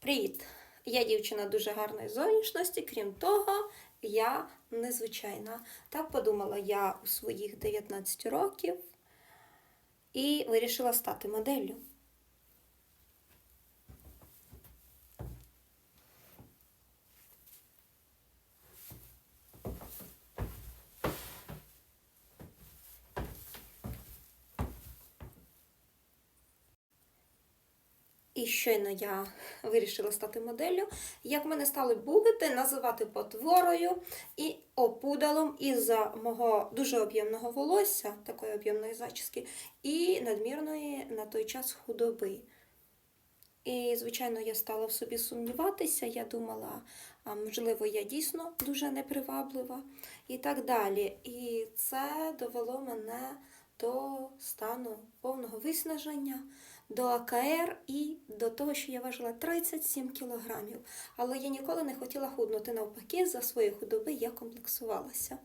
Привіт! Я дівчина дуже гарної зовнішності, крім того, я незвичайна. Так подумала я у своїх 19 років і вирішила стати моделлю. І щойно я вирішила стати моделлю, як мене стали булити, називати потворою і опудалом із-за мого дуже об'ємного волосся, такої об'ємної зачіски, і надмірної на той час худоби. І, звичайно, я стала в собі сумніватися. Я думала, можливо, я дійсно дуже неприваблива і так далі. І це довело мене до стану повного виснаження, до АКР і до того, що я важила 37 кілограмів. Але я ніколи не хотіла худнути. Навпаки, за свої худоби я комплексувалася.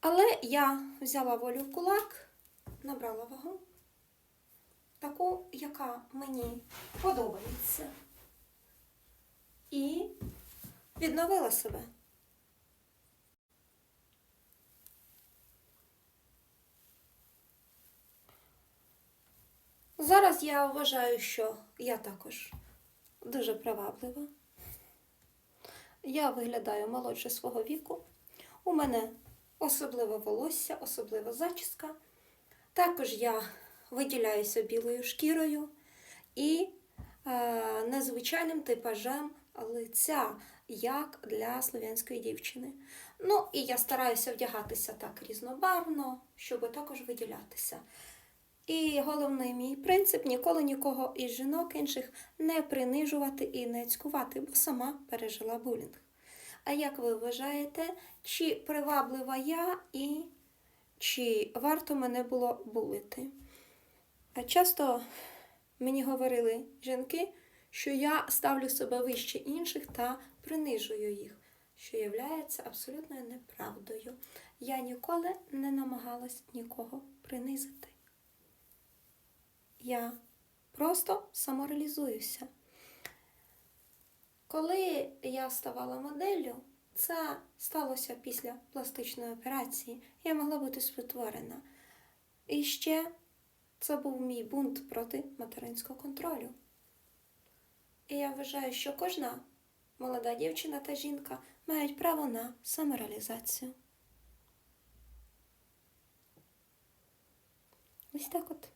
Але я взяла волю в кулак, набрала вагу таку, яка мені подобається. І відновила себе. Зараз я вважаю, що я також дуже приваблива. Я виглядаю молодше свого віку. У мене особливе волосся, особлива зачіска. Також я виділяюся білою шкірою і е, незвичайним типажем лиця, як для слов'янської дівчини. Ну, і я стараюся вдягатися так різнобарвно, щоб також виділятися. І головний мій принцип ніколи нікого із жінок інших не принижувати і не цькувати, бо сама пережила булінг. А як ви вважаєте, чи приваблива я і чи варто мене було булити? А часто мені говорили жінки, що я ставлю себе вище інших та принижую їх, що є абсолютною неправдою. Я ніколи не намагалась нікого принизити. Я просто самореалізуюся. Коли я ставала моделлю, це сталося після пластичної операції. Я могла бути спотворена. І ще це був мій бунт проти материнського контролю. І я вважаю, що кожна молода дівчина та жінка мають право на самореалізацію. Ось так от.